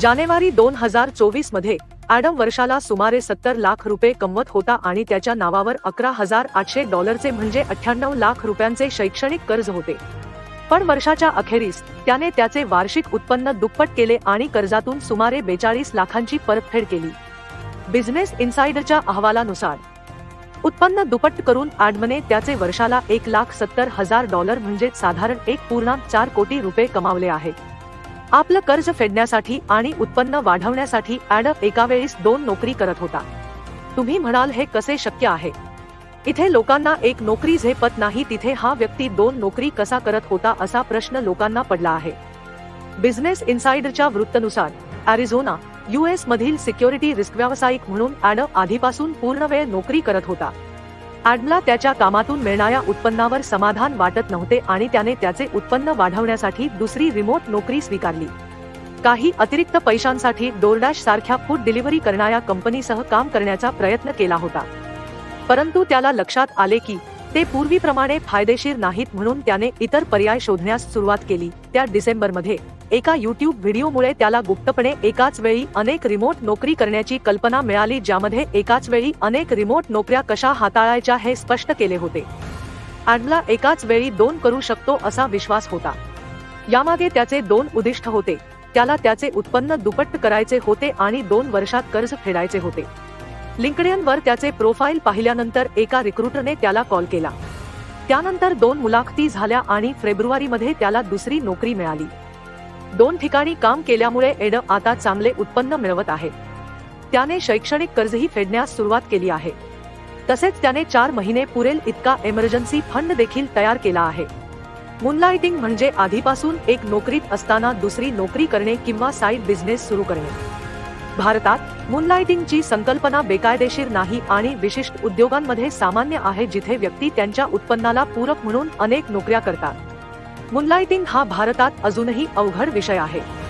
जानेवारी दोन हजार चोवीसमध्ये ॲडम वर्षाला सुमारे सत्तर लाख रुपये कमवत होता आणि त्याच्या नावावर अकरा हजार आठशे डॉलरचे म्हणजे अठ्ठ्याण्णव लाख रुपयांचे शैक्षणिक कर्ज होते. पण वर्षाच्या अखेरीस त्याने त्याचे वार्षिक उत्पन्न दुप्पट केले आणि कर्जातून सुमारे बेचाळीस लाखांची परतफेड केली. बिझनेस इन्साइडरच्या अहवालानुसार उत्पन्न दुप्पट करून ॲडमने त्याचे वर्षाला एक लाख सत्तर हजार डॉलर म्हणजे साधारण एक पूर्णांक चार कोटी रुपये कमावले आहेत आपलं कर्ज फेडण्यासाठी आणि उत्पन्न वाढवण्यासाठी ऍडप एका वेळीस दोन नोकरी करत होता. तुम्ही म्हणाल हे कसे शक्य आहे? इथे लोकांना एक नोकरी झेपत नाही तिथे हा व्यक्ती दोन नोकरी कसा करत होता असा प्रश्न लोकांना पडला आहे. बिझनेस इन्साइडरच्या वृत्तनुसार अॅरिझोना युएस मधील सिक्युरिटी रिस्क व्यावसायिक म्हणून ऍडप आधीपासून पूर्णवेळ नोकरी करत होता. आडला त्याच्या कामातून मिळणाऱ्या उत्पन्नावर समाधान वाटत नव्हते आणि त्याने त्याचे उत्पन्न वाढवण्यासाठी दुसरी रिमोट नोकरी स्वीकारली. काही अतिरिक्त पैशांसाठी डोरडॅश सारख्या फूड डिलिव्हरी करणाऱ्या कंपनीसह काम करण्याचा प्रयत्न केला होता. परंतु त्याला लक्षात आले की ते पूर्वीप्रमाणे फायदेशीर नाहीत म्हणून त्याने इतर पर्याय शोधण्यास सुरुवात केली. त्या डिसेंबरमध्ये एका युट्यूब व्हिडिओमुळे त्याला गुप्तपणे एकाच वेळी अनेक रिमोट नोकरी करण्याची कल्पना मिळाली ज्यामध्ये एकाच वेळी अनेक रिमोट नोकऱ्या कशा हाताळायच्या हे स्पष्ट केले होते. ॲडमला एकाच वेळी दोन करू शकतो असा विश्वास होता. यामागे त्याचे दोन उद्दिष्ट होते. त्याला त्याचे उत्पन्न दुपट्ट करायचे होते आणि दोन वर्षात कर्ज फेडायचे होते. लिंकडियनवर त्याचे प्रोफाईल पाहिल्यानंतर एका रिक्रुटरने त्याला कॉल केला. त्यानंतर दोन मुलाखती झाल्या आणि फेब्रुवारीमध्ये त्याला दुसरी नोकरी मिळाली. दोन ठिकाणी काम केल्यामुळे एड आता चांगले उत्पन्न मिळवत आहे. त्याने शैक्षणिक कर्जही फेडण्यास सुरुवात केली आहे. तसेच त्याने चार महिने पुरेल इतका एमर्जन्सी फंड देखील तयार केला आहे. मुनलाइटिंग म्हणजे आधीपासून एक नोकरीत असताना दुसरी नोकरी करणे किंवा साईड बिझनेस सुरू करणे. भारतात मुनलाइटिंगची संकल्पना बेकायदेशीर नाही आणि विशिष्ट उद्योगांमध्ये सामान्य आहे जिथे व्यक्ती त्यांच्या उत्पन्नाला पूरक म्हणून अनेक नोकऱ्या करतात. मुनलाइटिंग हा भारतात अजूनही अवघड विषय आहे.